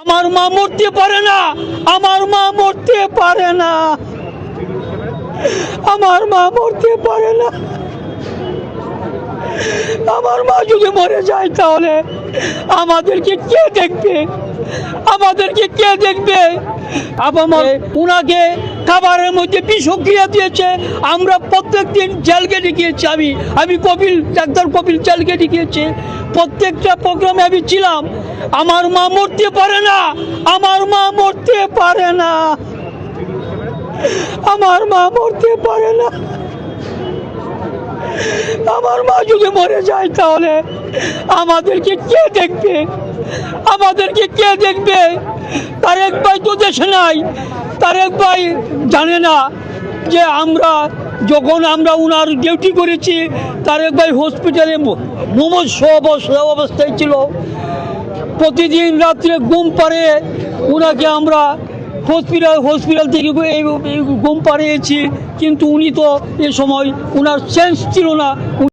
আমার মা মরতে পারে না, আমার মা মরতে পারে না। আমার মা মরতে পারে না। আমার মা যদি মরে যায় তাহলে আমাদেরকে কে দেখবে? আমাদেরকে কে দেখবে? উনাকে খাবারের মধ্যে বিষক্রিয়া দিয়েছে। আমরা প্রত্যেক দিন জেল গেটে গিয়েছি আমি। আমি কপিল, ডাক্তার কপিল জেল গেটে গিয়েছি প্রত্যেকটা প্রোগ্রামে আমি ছিলাম। আমার মা মরতে পারে না। আমার মা মরতে পারে না। আমার মা মরতে পারে না। আমার মা যদি মরে যায় তাহলে আমাদেরকে কে দেখবে? আমাদেরকে কে দেখবে? তার এক ভাই তো দেশে নাই। তার এক ভাই জানে না যে আমরা যখন আমরা উনার ডিউটি করেছি, তার একবার হসপিটালে অবস্থা অবস্থায় ছিল। প্রতিদিন রাত্রে ঘুম পাড়ে ওনাকে আমরা হসপিটাল হসপিটাল থেকে ঘুম পাড়িয়েছি। কিন্তু উনি তো এ সময় ওনার চেঞ্জ ছিল না।